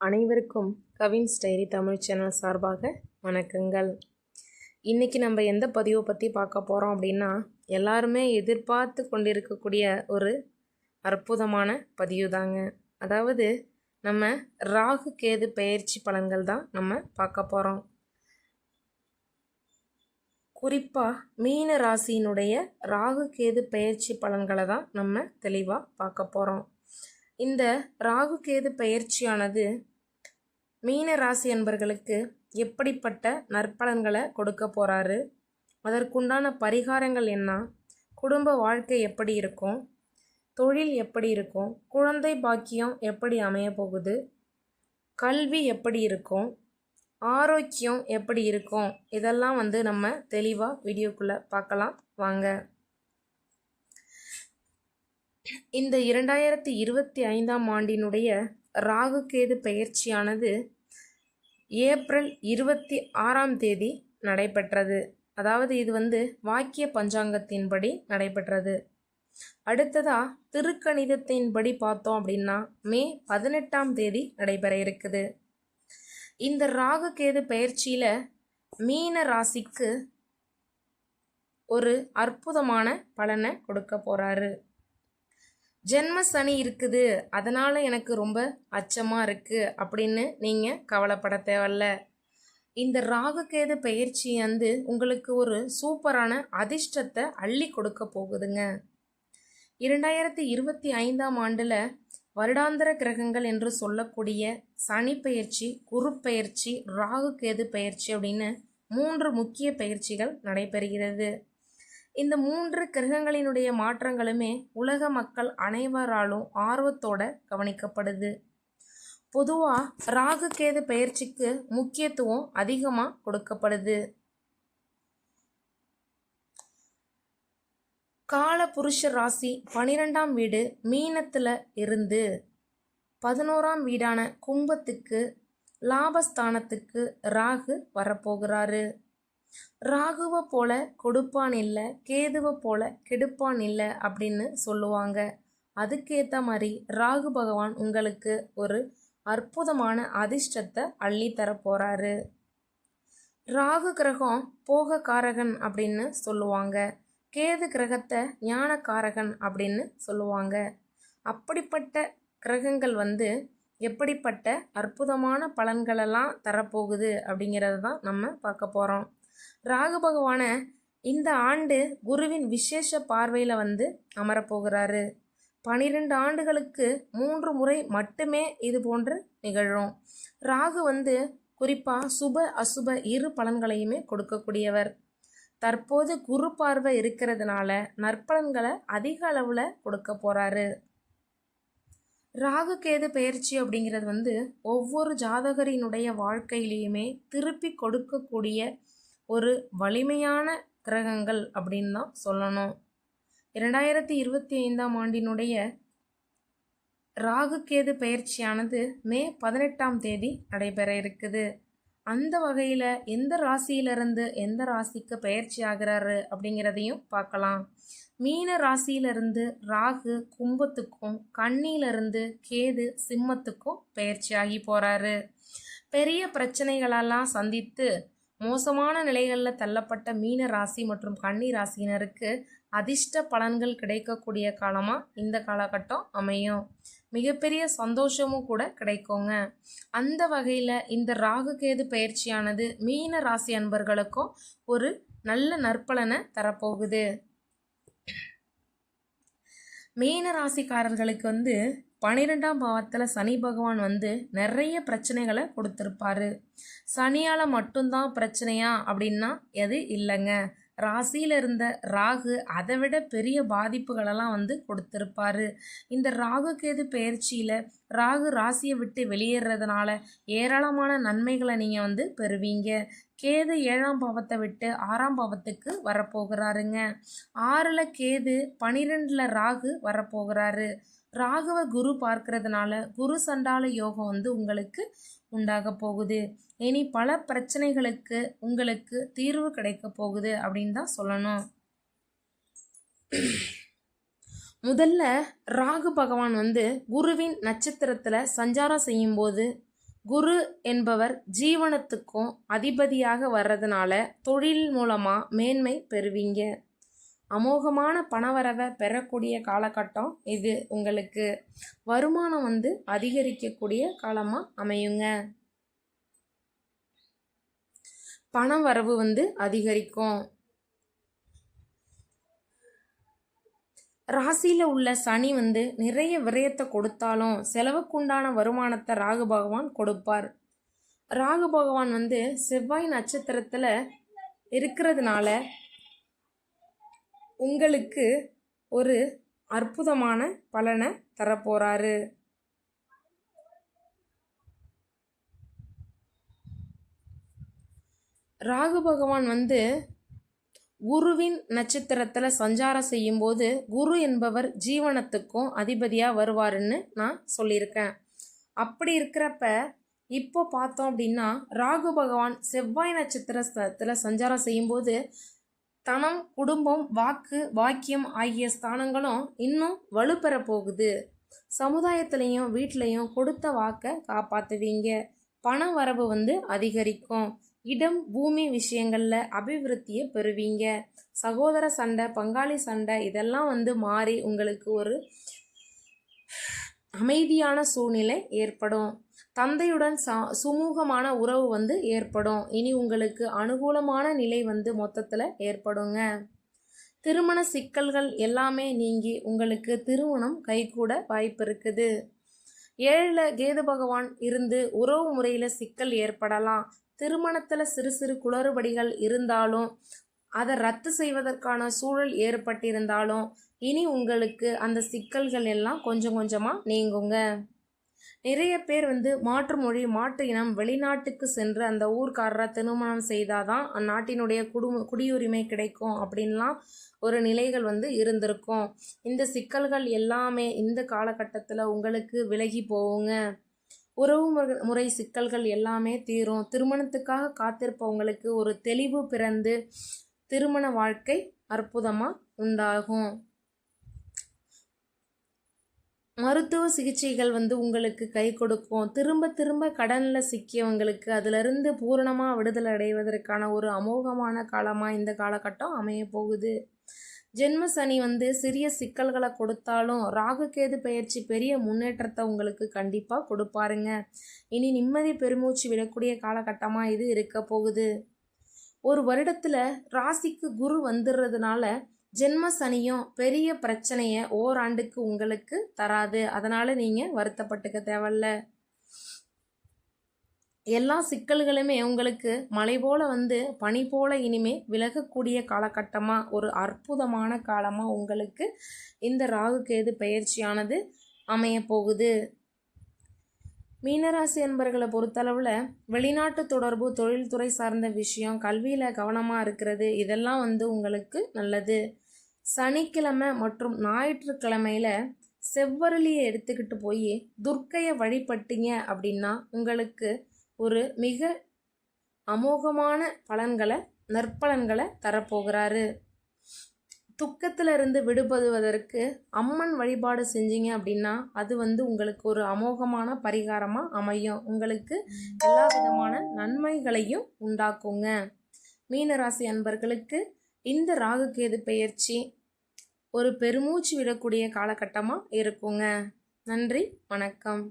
அனைவருக்கும் Cavin's diary Tamil channel சார்பாக வணக்கங்கள். இன்றைக்கி நம்ம எந்த பதிவை பற்றி பார்க்க போகிறோம் அப்படின்னா எல்லாருமே எதிர்பார்த்து கொண்டிருக்கக்கூடிய ஒரு அற்புதமான பதிவு தாங்க. அதாவது நம்ம ராகு கேது பெயர்ச்சி பலன்கள் தான் நம்ம பார்க்க போகிறோம் குறிப்பாக மீன ராசியினுடைய ராகு கேது பெயர்ச்சி பலன்களை தான் நம்ம தெளிவாக பார்க்க போகிறோம் இந்த ராகு கேது பயிற்சியானது மீன ராசி அன்பர்களுக்கு எப்படிப்பட்ட நற்பலன்களை கொடுக்க போகிறாரு அதற்குண்டான பரிகாரங்கள் என்ன? குடும்ப வாழ்க்கை எப்படி இருக்கும்? தொழில் எப்படி இருக்கும்? குழந்தை பாக்கியம் எப்படி அமைய போகுது? கல்வி எப்படி இருக்கும்? ஆரோக்கியம் எப்படி இருக்கும்? இதெல்லாம் வந்து நம்ம தெளிவாக வீடியோக்குள்ளே பார்க்கலாம். வாங்க. இந்த இரண்டாயிரத்தி இருபத்தி ஐந்தாம் ஆண்டினுடைய ராகு கேது ஏப்ரல் இருபத்தி ஆறாம் தேதி நடைபெற்றது. அதாவது இது வந்து வாக்கிய பஞ்சாங்கத்தின்படி நடைபெற்றது. அடுத்ததா திருக்கணிதத்தின்படி பார்த்தோம் அப்படின்னா மே பதினெட்டாம் தேதி நடைபெற இருக்குது. இந்த ராகு கேது பயிற்சியில் மீன ராசிக்கு ஒரு அற்புதமான பலனை கொடுக்க போகிறாரு ஜென்ம சனி இருக்குது. அதனால் எனக்கு ரொம்ப அச்சமாக இருக்குது அப்படின்னு நீங்கள் கவலைப்பட தேவையில்ல. இந்த ராகுகேது பயிற்சி வந்து உங்களுக்கு ஒரு சூப்பரான அதிர்ஷ்டத்தை அள்ளி கொடுக்க போகுதுங்க. இரண்டாயிரத்தி இருபத்தி ஐந்தாம் ஆண்டில் வருடாந்திர கிரகங்கள் என்று சொல்லக்கூடிய சனி பயிற்சி குரு பயிற்சி ராகு கேது பயிற்சி அப்படின்னு மூன்று முக்கிய பயிற்சிகள் நடைபெறுகிறது. இந்த மூன்று கிரகங்களினுடைய மாற்றங்களுமே உலக மக்கள் அனைவராலும் ஆர்வத்தோட கவனிக்கப்படுது. பொதுவாக ராகு கேது பயிற்சிக்கு முக்கியத்துவம் அதிகமாக கொடுக்கப்படுது. கால புருஷ ராசி பனிரெண்டாம் வீடு மீனத்தில் இருந்து பதினோராம் வீடான கும்பத்துக்கு லாபஸ்தானத்துக்கு ராகு வரப்போகிறாரு. ராகுவை போல கொடுப்பான் இல்லை கேதுவை போல கெடுப்பான் இல்லை அப்படின்னு சொல்லுவாங்க. அதுக்கேற்ற மாதிரி ராகு பகவான் உங்களுக்கு ஒரு அற்புதமான அதிர்ஷ்டத்தை அள்ளி தரப்போகிறாரு ராகு கிரகம் போக காரகன் அப்படின்னு சொல்லுவாங்க. கேது கிரகத்தை ஞானக்காரகன் அப்படின்னு சொல்லுவாங்க. அப்படிப்பட்ட கிரகங்கள் வந்து எப்படிப்பட்ட அற்புதமான பலன்களெல்லாம் தரப்போகுது அப்படிங்கிறது தான் நம்ம பார்க்க போகிறோம் ராகு பகவான இந்த ஆண்டு குருவின் விசேஷ பார்வையில் வந்து அமரப்போகிறாரு பனிரெண்டு ஆண்டுகளுக்கு மூன்று முறை மட்டுமே இது போன்று நிகழும். ராகு வந்து குறிப்பாக சுப அசுப இரு பலன்களையுமே கொடுக்கக்கூடியவர். தற்போது குரு பார்வை இருக்கிறதுனால நற்பலன்களை அதிக அளவில் கொடுக்க போகிறாரு ராகு கேது பயிற்சி அப்படிங்கிறது வந்து ஒவ்வொரு ஜாதகரினுடைய வாழ்க்கையிலையுமே திருப்பி கொடுக்கக்கூடிய ஒரு வலிமையான கிரகங்கள் அப்படின்னு தான் சொல்லணும். இரண்டாயிரத்தி இருபத்தி ஐந்தாம் ஆண்டினுடைய ராகு கேது பயிற்சியானது மே பதினெட்டாம் தேதி நடைபெற இருக்குது. அந்த வகையில் எந்த ராசியிலிருந்து எந்த ராசிக்கு பயிற்சி ஆகிறாரு அப்படிங்கிறதையும் பார்க்கலாம். மீன ராசியிலிருந்து ராகு கும்பத்துக்கும் கண்ணியிலிருந்து கேது சிம்மத்துக்கும் பயிற்சி ஆகி போகிறாரு பெரிய பிரச்சனைகளெல்லாம் சந்தித்து மோசமான நிலைகளில் தள்ளப்பட்ட மீன ராசி மற்றும் கன்னி ராசியினருக்கு அதிர்ஷ்ட பலன்கள் கிடைக்கக்கூடிய காலமாக இந்த காலகட்டம் அமையும். மிகப்பெரிய சந்தோஷமும் கூட கிடைக்குங்க. அந்த வகையில் இந்த ராகு கேது பயிற்சியானது மீன ராசி அன்பர்களுக்கும் ஒரு நல்ல நற்பலனை தரப்போகுது. மீன ராசிக்காரர்களுக்கு வந்து பன்னிரெண்டாம் பாவத்தில் சனி பகவான் வந்து நிறைய பிரச்சனைகளை கொடுத்துருப்பாரு. சனியால் மட்டும்தான் பிரச்சனையா அப்படின்னா எது இல்லைங்க. ராசியில் இருந்த ராகு அதை விட பெரிய பாதிப்புகளெல்லாம் வந்து கொடுத்துருப்பாரு. இந்த ராகு கேது பயிற்சியில் ராகு ராசியை விட்டு வெளியேறதுனால ஏராளமான நன்மைகளை நீங்கள் வந்து பெறுவீங்க. கேது ஏழாம் பாவத்தை விட்டு ஆறாம் பாவத்துக்கு வரப்போகிறாருங்க. ஆறில் கேது பனிரெண்டில் ராகு வரப்போகிறாரு. ராகவ குரு பார்க்கறதுனால குரு சண்டால யோகம் வந்து உங்களுக்கு உண்டாக போகுது. இனி பல பிரச்சனைகளுக்கு உங்களுக்கு தீர்வு கிடைக்க போகுது அப்படின்னு தான் சொல்லணும். முதல்ல ராகு பகவான் வந்து குருவின் நட்சத்திரத்தில் சஞ்சாரம் செய்யும்போது குரு என்பவர் ஜீவனத்துக்கும் அதிபதியாக வர்றதுனால தொழில் மூலமாக மேன்மை பெறுவீங்க. அமோகமான பணவரவை பெறக்கூடிய காலகட்டம் இது. உங்களுக்கு வருமானம் வந்து அதிகரிக்கக்கூடிய காலமாக அமையுங்க. பண வரவு வந்து அதிகரிக்கும். ராசியில் உள்ள சனி வந்து நிறைய விரயத்தை கொடுத்தாலும் செலவுக்குண்டான வருமானத்தை ராகு பகவான் கொடுப்பார். ராகு பகவான் வந்து செவ்வாய் நட்சத்திரத்தில் இருக்கிறதுனால உங்களுக்கு ஒரு அற்புதமான பலனை தரப்போறாரு. ராகு பகவான் வந்து குருவின் நட்சத்திரத்தில் சஞ்சாரம் செய்யும்போது குரு என்பவர் ஜீவனத்துக்கும் அதிபதியாக வருவாருன்னு நான் சொல்லியிருக்கேன். அப்படி இருக்கிறப்ப இப்போ பார்த்தோம் அப்படின்னா ராகு பகவான் செவ்வாய் நட்சத்திரத்தில் சஞ்சாரம் செய்யும்போது தனம் குடும்பம் வாக்கு வாக்கியம் ஆகிய ஸ்தானங்களும் இன்னும் வலுப்பெற போகுது சமுதாயத்திலையும் வீட்லேயும் கொடுத்த வாக்கை காப்பாற்றுவீங்க பண வரவு வந்து அதிகரிக்கும். இடம் பூமி விஷயங்களில் அபிவிருத்தியை பெறுவீங்க. சகோதர சண்டை பங்காளி சண்டை இதெல்லாம் வந்து மாறி உங்களுக்கு ஒரு அமைதியான சூழ்நிலை ஏற்படும். தந்தையுடன் சா சுமூகமான உறவு வந்து ஏற்படும். இனி உங்களுக்கு அனுகூலமான நிலை வந்து மொத்தத்தில் ஏற்படுங்க. திருமண சிக்கல்கள் எல்லாமே நீங்கி உங்களுக்கு திருமணம் கைகூட வாய்ப்பு இருக்குது. ஏழில் கேது பகவான் இருந்து உறவு முறையில் சிக்கல் ஏற்படலாம். திருமணத்தில் சிறு சிறு குளறுபடிகள் இருந்தாலும் அதை ரத்து செய்வதற்கான சூழல் ஏற்பட்டிருந்தாலும் இனி உங்களுக்கு அந்த சிக்கல்கள் எல்லாம் கொஞ்சம் கொஞ்சமாக நீங்குங்க. நிறைய பேர் வந்து மாற்று மொழி மாற்று இனம் வெளிநாட்டுக்கு சென்று அந்த ஊர்க்காரரை திருமணம் செய்தாதான் அந்நாட்டினுடைய குடும்ப குடியுரிமை கிடைக்கும் அப்படின்லாம் ஒரு நிலைகள் வந்து இருந்திருக்கும். இந்த சிக்கல்கள் எல்லாமே இந்த காலகட்டத்தில் உங்களுக்கு விலகி போவுங்க உறவு முறை சிக்கல்கள் எல்லாமே தீரும். திருமணத்துக்காக காத்திருப்பவங்களுக்கு ஒரு தெளிவு பிறந்து திருமண வாழ்க்கை அற்புதமாக உண்டாகும். மருத்துவ சிகிச்சைகள் வந்து உங்களுக்கு கை கொடுக்கும். திரும்ப திரும்ப கடனில் சிக்கியவங்களுக்கு அதிலிருந்து பூரணமாக விடுதலை அடைவதற்கான ஒரு அமோகமான காலமாக இந்த காலகட்டம் அமைய போகுது. ஜென்ம சனி வந்து சிறிய சிக்கல்களை கொடுத்தாலும் ராகு கேது பயிற்சி பெரிய முன்னேற்றத்தை உங்களுக்கு கண்டிப்பாக கொடுப்பாருங்க. இனி நிம்மதி பெருமூச்சு விடக்கூடிய காலகட்டமாக இது இருக்க போகுது. ஒரு வருடத்தில் ராசிக்கு குரு வந்துடுறதுனால ஜென்ம சனியும் பெரிய பிரச்சனையை ஓராண்டுக்கு உங்களுக்கு தராது. அதனால் நீங்கள் வருத்தப்பட்டுக்க தேவையில்ல. எல்லா சிக்கல்களுமே உங்களுக்கு மலை போல வந்து பனி போல இனிமே விலகக்கூடிய காலகட்டமாக ஒரு அற்புதமான காலமாக உங்களுக்கு இந்த ராகு கேது பயிற்சியானது அமைய போகுது மீனராசி என்பர்களை பொறுத்தளவில் வெளிநாட்டு தொடர்பு தொழில்துறை சார்ந்த விஷயம் கல்வியில் கவனமாக இருக்கிறது இதெல்லாம் வந்து உங்களுக்கு நல்லது. சனிக்கிழமை மற்றும் ஞாயிற்றுக்கிழமையில் செவ்வரளியை எடுத்துக்கிட்டு போய் துர்க்கையை வழிபட்டீங்க அப்படின்னா உங்களுக்கு ஒரு மிக அமோகமான பலன்களை நற்பலன்களை தரப்போகிறாரு. துக்கத்தில் இருந்து விடுபடுவதற்கு அம்மன் வழிபாடு செஞ்சீங்க அப்படின்னா அது வந்து உங்களுக்கு ஒரு அமோகமான பரிகாரமாக அமையும். உங்களுக்கு எல்லா விதமான நன்மைகளையும் உண்டாக்குங்க. மீனராசி அன்பர்களுக்கு இந்த ராகுகேது பெயர்ச்சி ஒரு பெருமூச்சு விடக்கூடிய காலகட்டமாக இருக்குங்க. நன்றி வணக்கம்.